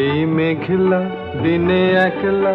এই মেঘলা দিনে একলা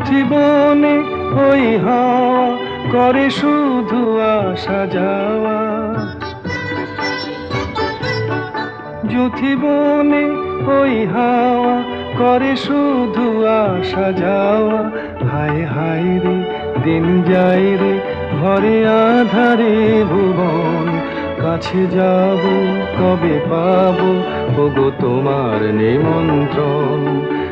বনে ওই হাওয়া করে শুধু আসা যাওয়া। বনে ওই হাওয়া করে শুধু আসা যাওয়া। হায় হায় রে, দিন যায় রে, ঘরে আধারে ভুবন। কাছে যাব, কবে পাবো, ওগো তোমার নিমন্ত্রণ।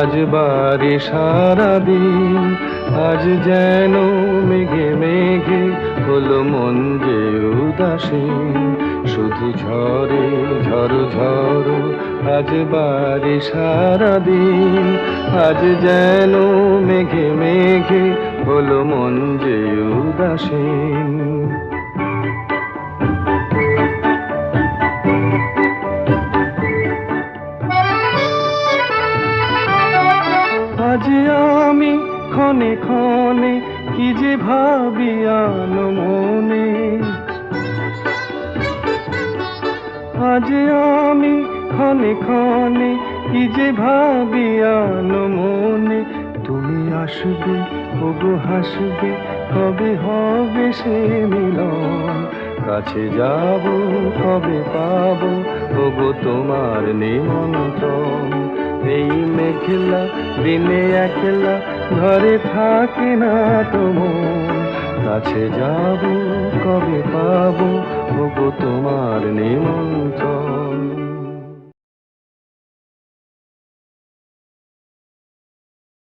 আজ বারে সারাদিন, আজ যেন মেঘে মেঘে হলো মন যে উদাসীন। শুধু ঝরে ঝড়ো ঝড়ো আজ বারে সারাদিন, আজ যেন মেঘে মেঘে হলো মন যে উদাসীন। আজ আমি ক্ষণে ক্ষণে কি যে ভাবি মনে আজ আমি ক্ষণে ক্ষণে কি যে ভাবি মনে তুমি আসবে ওগো হাসবে, কবে হবে সে মিলন। কাছে যাব, কবে পাবো ওগো তোমার নিমন্ত্রণ। এই মেঘলা দিনে একলা ঘরে থাকে না তোমার। কাছে যাব, কবে পাবো, ভোগ তোমার নিমন্ত্রণ।